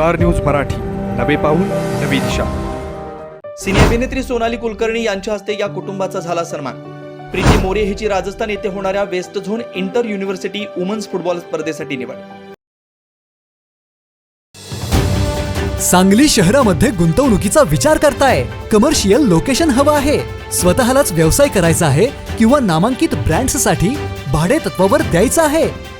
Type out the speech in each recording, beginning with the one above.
Star News Marathi. नवे पाऊल नवी दिशा. सिने अभिनेत्री सोनाली कुलकर्णी यांच्या हस्ते या कुटुंबाचा झाला सन्मान. प्रीती मोरे हिची राजस्थान येथे होणाऱ्या west zone inter university women's football स्पर्धेसाठी निवड. सांगली शहरामध्ये गुंतवणुकीचा विचार करताय. कमर्शियल लोकेशन हवं आहे. स्वतःलाच व्यवसाय करायचा आहे किंवा नामांकित ब्रँड्ससाठी भाडे तत्वावर द्यायचं आहे.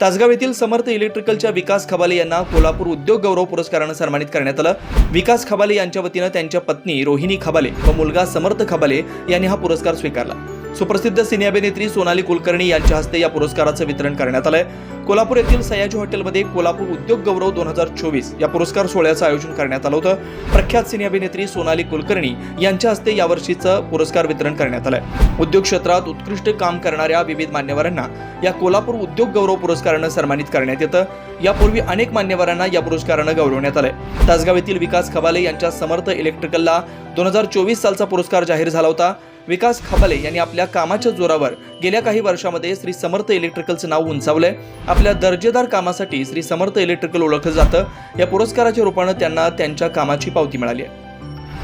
तासगाव येथील समर्थ इलेक्ट्रिकलच्या विकास खबाले यांना कोल्हापूर उद्योग गौरव पुरस्कारानं सन्मानित करण्यात आलं. विकास खबाले यांच्या वतीनं त्यांच्या पत्नी रोहिणी खबाले व मुलगा समर्थ खबाले यांनी हा पुरस्कार स्वीकारला. सुप्रसिद्ध सिने अभिनेत्री सोनाली कुलकर्णी यांच्या हस्ते या पुरस्काराचं वितरण करण्यात आलंय. कोल्हापूर येथील सयाजी हॉटेलमध्ये कोल्हापूर उद्योग गौरव दोन हजार चोवीस या पुरस्कार सोहळ्याचं आयोजन करण्यात आलं होतं. प्रख्यात सिने अभिनेत्री सोनाली कुलकर्णी यांच्या हस्ते यावर्षीचं पुरस्कार वितरण करण्यात आलंय. उद्योग क्षेत्रात उत्कृष्ट काम करणाऱ्या विविध मान्यवरांना या कोल्हापूर उद्योग गौरव पुरस्कारानं सन्मानित करण्यात येतं. यापूर्वी अनेक मान्यवरांना या पुरस्कारानं गौरवण्यात आलंय. तासगाव येथील विकास खबाले यांच्या समर्थ इलेक्ट्रिकलला दोन हजार चोवीस सालचा पुरस्कार जाहीर झाला होता. विकास खाबाले यांनी आपल्या कामाच्या जोरावर गेल्या काही वर्षामध्ये श्री समर्थ इलेक्ट्रिकलचं नाव उंचावलंय. आपल्या दर्जेदार कामासाठी श्री समर्थ इलेक्ट्रिकल ओळखलं जातं. या पुरस्काराच्या रूपानं त्यांना त्यांच्या कामाची पावती मिळाली आहे.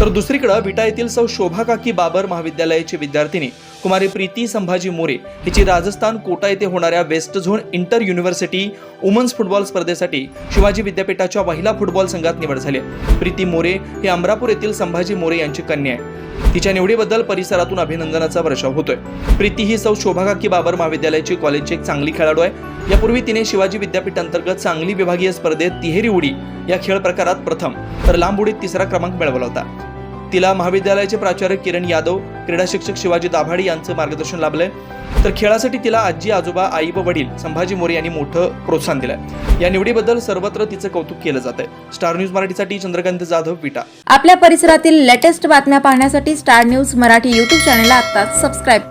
तर दुसरीकडे विटा येथील सौ शोभा काकी बाबर महाविद्यालयाची विद्यार्थिनी कुमारी प्रीती संभाजी मोरे हिची राजस्थान कोटा येथे होणाऱ्या west zone inter university women's football स्पर्धेसाठी शिवाजी विद्यापीठाच्या महिला फुटबॉल संघात निवड झाली प्रीती मोरे ही अमरापूर येथील संभाजी मोरे यांची कन्या आहे. तिच्या निवडीबद्दल परिसरातून अभिनंदनाचा वर्षाव होतोय. प्रीती ही सौ शोभा काकी बाबर महाविद्यालयाची कॉलेजची एक चांगली खेळाडू आहे. यापूर्वी तिने शिवाजी विद्यापीठ अंतर्गत सांगली विभागीय स्पर्धेत तिहेरी उडी या खेळ प्रकारात प्रथम तर लांब उडीत तिसरा क्रमांक मिळवला होता. तिला महाविद्यालयाचे प्राचार्य किरण यादव क्रीडा शिक्षक शिवाजी दाभाडे यांचं मार्गदर्शन लाभलंय. तर खेळासाठी तिला आजी आजोबा आई व वडील संभाजी मोरे यांनी मोठं प्रोत्साहन दिलंय. या निवडीबद्दल सर्वत्र तिचं कौतुक केलं जात आहे स्टार न्यूज मराठीसाठी चंद्रकांत जाधव विटा. आपल्या परिसरातील लेटेस्ट बातम्या पाहण्यासाठी स्टार न्यूज मराठी यूट्यूब चॅनलला आता सबस्क्राईब करा.